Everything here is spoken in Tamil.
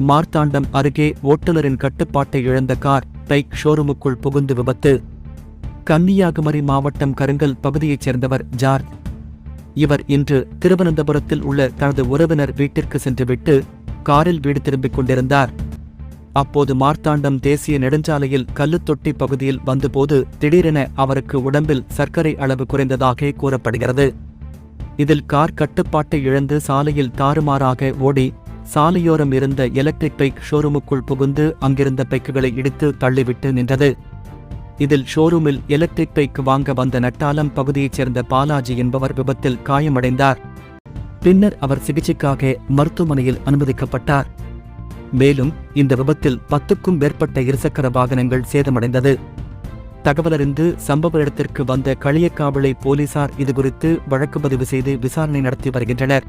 மார்த்தாண்டம் அருகே ஓட்டுநரின் கட்டுப்பாட்டை இழந்த கார் பைக் ஷோரூமுக்குள் புகுந்து விபத்து. கன்னியாகுமரி மாவட்டம் கருங்கல் பகுதியைச் சேர்ந்தவர் ஜார்ஜ் இவர் இன்று திருவனந்தபுரத்தில் உள்ள தனது உறவினர் வீட்டிற்கு சென்றுவிட்டு காரில் வீடு திரும்பிக் கொண்டிருந்தார். அப்போது மார்த்தாண்டம் தேசிய நெடுஞ்சாலையில் கல்லுத்தொட்டி பகுதியில் வந்தபோது திடீரென அவருக்கு உடம்பில் சர்க்கரை அளவு குறைந்ததாக கூறப்படுகிறது. இதில் கார் கட்டுப்பாட்டை இழந்து சாலையில் தாறுமாறாக ஓடி சாலையோரம் இருந்த எலக்ட்ரிக் பைக் ஷோரூமுக்குள் புகுந்து அங்கிருந்த பைக்குகளை இடித்து தள்ளிவிட்டு நின்றது. இதில் ஷோரூமில் எலக்ட்ரிக் பைக் வாங்க வந்த நட்டாலம் பகுதியைச் சேர்ந்த பாலாஜி என்பவர் விபத்தில் காயமடைந்தார். பின்னர் அவர் சிகிச்சைக்காக மருத்துவமனையில் அனுமதிக்கப்பட்டார். மேலும் இந்த விபத்தில் பத்துக்கும் மேற்பட்ட இருசக்கர வாகனங்கள் சேதமடைந்தது. தகவலறிந்து சம்பவ இடத்திற்கு வந்த களியக்காவிளை போலீசார் இதுகுறித்து வழக்கு பதிவு செய்து விசாரணை நடத்தி வருகின்றனர்.